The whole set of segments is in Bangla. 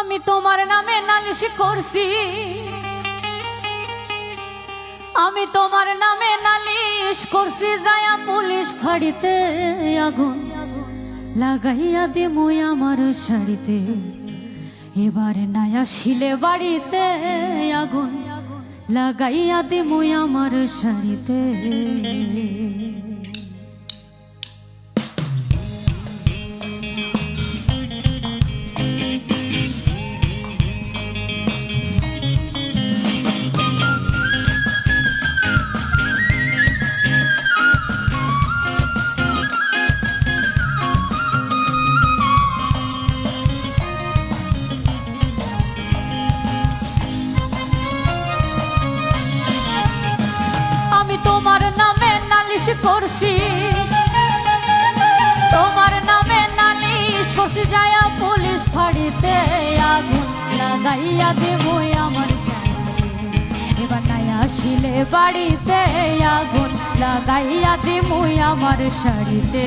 আমি তোমার নামে নালিশ করছি। আমি তোমার নামে নালিশ করছি, যায়া পুলিশ ফাড়িতে আগুন লাগাইয়া দে মই আমার শাড়িতে। এবার নায়া শিলে বাড়িতে আগুন লাগাইয়া দে মই আমার শাড়িতে। করছি তোমার নামে নালিশ করছি, যায়া পুলিশ ফাড়িতে আগুন লাগাইয়া দেব আমার। এবার নাই আসিলে বাড়িতে, আগুন লাগাইয়া দেব আমার শাড়িতে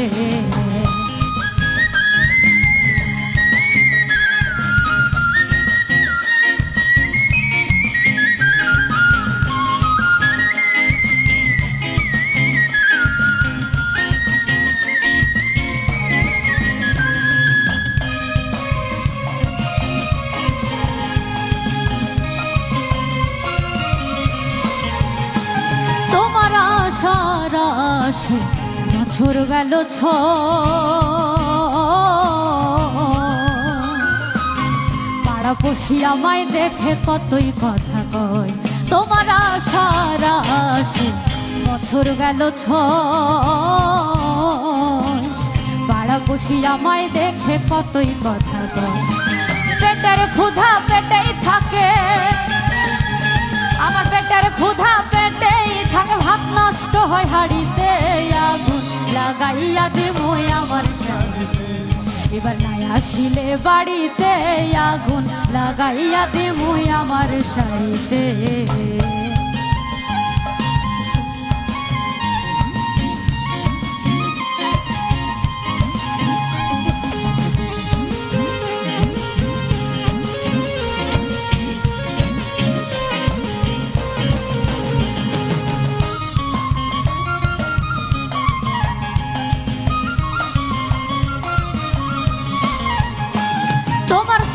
আসে বছর গেল ছ। পাড়া পশি আমায় দেখে কতই কথা কয়, তোমার আশার আসে বছর গেল ছ। পাড়া পশি আমায় দেখে কতই কথা কয়, পেটের ক্ষুধা পেটেই থাকে। আমার পেটের ক্ষুধা পেটেই থাকে, ভাত নষ্ট হয় আগুন লাগাইয়া দেব আমার শাড়িতে এবার নাই আসিলে বাড়িতে আগুন লাগাইয়া দেব আমার শাড়িতে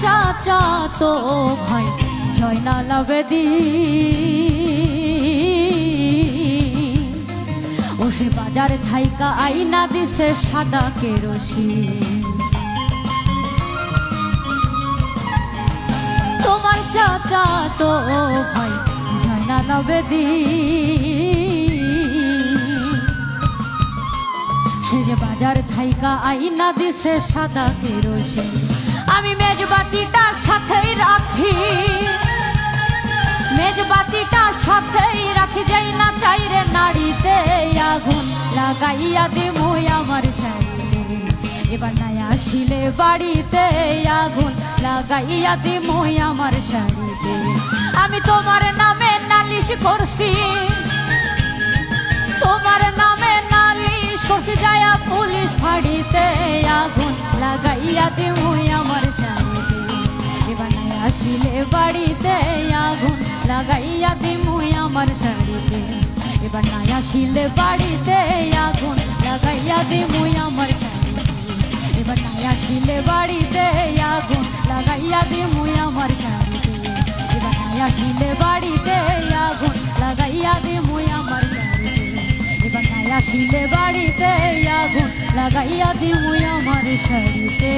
চাচা তো ভাই জয়নাল বেদি ও সে বাজার থাইকা আইনা দিছে সাদা কেরোসি। তোমার চাচা তো ভাই জয়নাল বেদি সে যে বাজার থাইকা আইনা দিছে সাদা কেরোসিন আমি মেজবাতিটা সাথেই রাখি। মেজবাতিটা সাথেই রাখি, যাই না চাইরে নাড়িতে আগুন লাগাইয়া দেব আমার শাড়িতে এবার নাই আসিলে বাড়িতে আগুন লাগাইয়া দেব আমার শাড়িতে আমি তোমার নামে নালিশ করছি, তোমার নামে নালিশ করছি, যায়া পুলিশ ফাড়িতে আগুন লাগাইয়া দেব আমার শাড়িতে এবার আসিলে বাড়িতে আগুন লাগাইয়া দেব আমার শাড়িতে এবার নাই আসিলে বাড়িতে আগুন লাগাইয়া দেব আমার শাড়িতে এবার নাই আসিলে বাড়িতে আগুন লাগাইয়া দেব আমার শাড়িতে এবার নাই আসিলে বাড়িতে আগুন লাগাইয়া দেব আমার নাই আসিলে বাড়িতে আগুন লাগাইয়া দিমু আমার শাড়িতে।